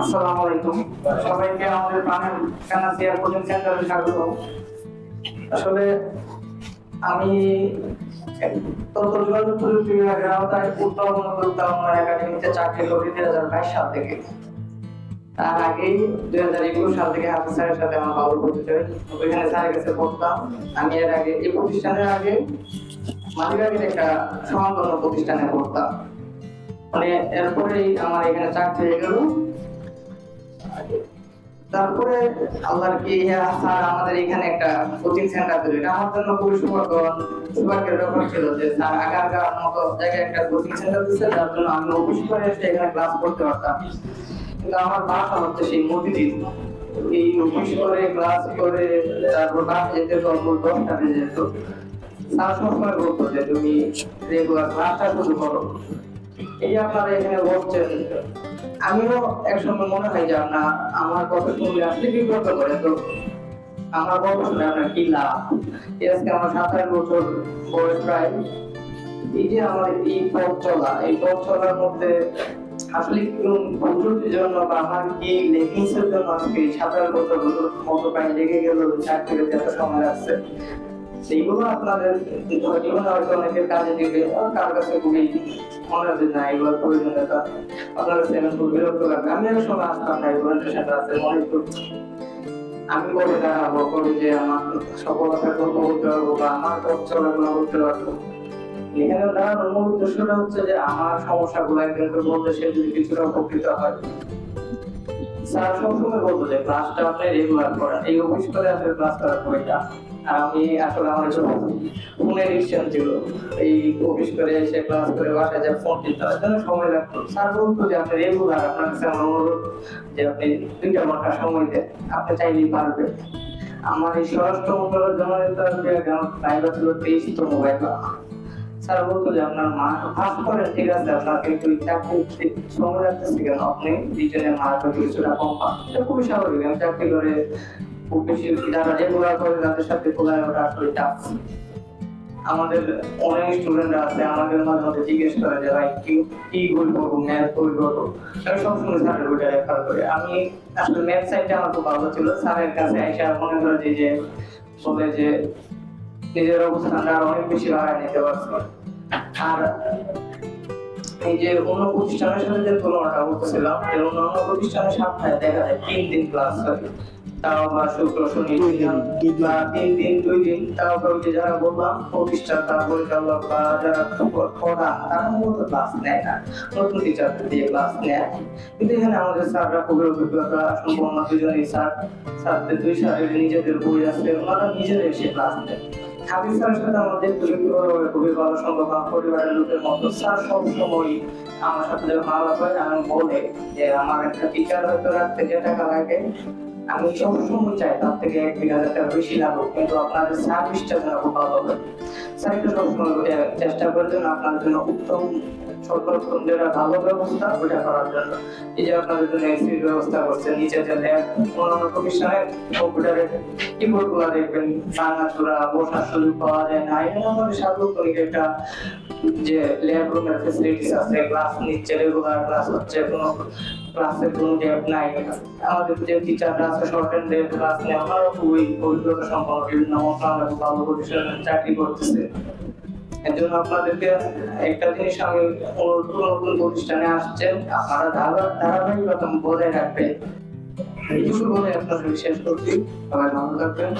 আসসালামু আলাইকুম। সবাইকে আমাদের প্রাণের কানাসিয়া কোচিং সেন্টারে স্বাগত। আসলে আমি তথ্য যোগাযোগ প্রযুক্তি বিভাগের আওতায় উত্তর উত্তরণ একাডেমিতে চাকরি করি দুই হাজার বাইশ সাল থেকে। তার আগেই দুই হাজার একুশ সাল থেকে হাফিজ স্যারের সাথে আমার বাবুর পরিচয়। ওইখানে স্যারের কাছে পড়তাম। আমি এর আগে, এই প্রতিষ্ঠানের আগে মালিবাগের একটা সমাপন্ন প্রতিষ্ঠানে পড়তাম। মানে এরপরেই আমার এখানে চাকরি হয়ে গেল। তারপরে আল্লাহর কি স্যার, আমাদের এখানে একটা কোচিং সেন্টার তৈরি এটা আমার জন্য খুবই সৌভাগ্য সৌভাগ্যের ব্যাপার ছিল যে স্যার আগারগাঁর মতো জায়গায় একটা কোচিং সেন্টার দিচ্ছে যার জন্য আমি অফিস করে এসে এখানে ক্লাস করতে পারতাম। কিন্তু আমার বাসা হচ্ছে সেই মতিঝিল এই অফিস করে ক্লাস করে, তারপর বাসা যেতে তো অল্প দশটা বেজে যেত। স্যার সবসময় বলতো যে, তুমি রেগুলার ক্লাসটা শুরু করো। এই আপনারা এখানে বসছেন। আমিও একসময় মনে হয় যে আপনার আমার কথা শুনলে আপনি বিব্রত করে তো আমার গল্প শুনে আপনার কি লাভ? আজকে আমার সাতাশ বছর বয়স প্রায়। এই যে আমার এই পথ চলা, এই পথ চলার মধ্যে আসলে কোন জন্য বা আমার কি লেগিংসের জন্য আজকে সাতাশ বছর মতো প্রায় লেগে গেল সময় লাগছে। সেইগুলো আপনাদের জীবনে হয়তো অনেকের কাজে দিবে। কার কাছে খুবই মনে হচ্ছে না, এগুলোর প্রয়োজনীয়তা আপনার কাছে খুব বিরক্ত লাগবে। আমি এক সময় আসতাম না, এগুলো সাথে আছে, মনে একটু আমি কবে দাঁড়াবো কবে যে আমার সফলতার গল্প বলতে পারব বা আমার পথ চলাগুলো বলতে পারব। এখানে দাঁড়ানোর মূল উদ্দেশ্যটা হচ্ছে যে আমার সমস্যাগুলো একজনকে বলতে, সে যদি কিছুটা উপকৃত হয়। স্যার সবসময় বলতো যে ক্লাসটা আপনি রেগুলার করেন। এই অফিস করে আসলে ক্লাস করার পয়টা আর আমি আসলে আমার একটু ফোনের ডিসিশন ছিল। এই অফিস করে এসে ক্লাস করে বাসায় যা ফোন কিনতে হয় জন্য সময় লাগতো। স্যার বলতো যে, আপনি রেগুলার আপনার কাছে আমার অনুরোধ যে, আপনি দুইটা ঘণ্টা সময় দেন, আপনি চাইলেই পারবেন। আমার এই স্বরাষ্ট্র মন্ত্রণালয়ের জননেতা প্রাইভেট ছিল তেইশতম বাইবা স্যার বলতো যে, আপনার মা পাস করেন, ঠিক আছে আপনার কিন্তু চাকরি সময় লাগতেছে কেন? আপনি রিটার্নের মার্ক হয়তো কিছুটা কম পান। এটা খুবই স্বাভাবিক। আমি চাকরি করে খুব বেশি যারা রেগুলার করে তাদের সাথে খোলায় ওটা আসলে টাফ আমাদের অনেক স্টুডেন্টরা আছে, আমাদের মাঝে মাঝে জিজ্ঞেস করে যে, ভাই, কি কি বই করব? ম্যাথ বই করব? আমি সবসময় স্যারের বইটা রেফার করি। আমি আসলে ম্যাথ সাইডটা আমার খুব ভালো ছিল। স্যারের কাছে এসে মনে করে যে যে, বলে যে, নিজের অবস্থানটা আরও অনেক বেশি বাড়ায় নিতে পারছে। আর এই যে অন্য প্রতিষ্ঠানের সাথে যে তুলনাটা করতেছিলাম, যে অন্যান্য প্রতিষ্ঠানের সপ্তাহে দেখা যায় তিন দিন ক্লাস হয়। তাও বা শুক্র শনি দুই দিন বা তিন দিন দুই দিন তাও বা যারা বললাম প্রতিষ্ঠাতা পরিচালক বা যারা প্রধান তারা মূলত ক্লাস নেয় না। নতুন টিচারদের দিয়ে ক্লাস নেয়। কিন্তু এখানে আমাদের স্যাররা খুবই অভিজ্ঞতা সম্পন্ন। দুজনই স্যার স্যারদের দুই স্যারের নিজেদের বই আছে। ওনারা নিজেরা এসে ক্লাস নেয়। হাবিব স্যারের সাথে আমাদের ব্যক্তিগতভাবে খুবই ভালো সম্পর্ক। পরিবারের লোকের মতো স্যার সবসময় আমার সাথে যখন আলাপ হয় আমি বলে যে আমার একটা টিচার হয়তো রাখতে যে টাকা লাগে। আমি সবসময় চাই তার থেকে এক দুই হাজার বেশি লাগুক, কিন্তু আপনাদের সার্ভিসটা যেন খুব ভালো হবে স্যার, একটু সবসময় চেষ্টা করবেন আপনার জন্য উত্তম সর্বোত্তম যেটা ভালো ব্যবস্থা ওটা করার জন্য। এই যে আপনাদের জন্য এসির ব্যবস্থা করছে নিচে যে ল্যাব, অন্যান্য প্রতিষ্ঠানে কম্পিউটারের কিবোর্ডগুলা দেখবেন, ভাঙাচোরা, বসার সুযোগ পাওয়া যায় না। এখানে আমাদের সার্বক্ষণিক একটা যে ল্যাব রুমের ফেসিলিটিস আছে ক্লাস নিচ্ছে রেগুলার ক্লাস হচ্ছে কোনো ক্লাসের কোনো গ্যাপ নাই। আমাদের যে টিচাররা আছে শর্ট এন্ড ডে ক্লাস নেয় ওনারা খুবই অভিজ্ঞতা সম্পন্ন। বিভিন্ন মন্ত্রণালয় ভালো প্রতিষ্ঠানে চাকরি করতেছে। এর জন্য আপনাদেরকে একটা জিনিস আমি করব, নতুন প্রতিষ্ঠানে আসছেন আপনারা ধারা- ধারাবাহিকতা বজায় রাখবেন। এইটুকু বলে আপনাদের শেষ করছি। সবাই ভালো থাকবেন।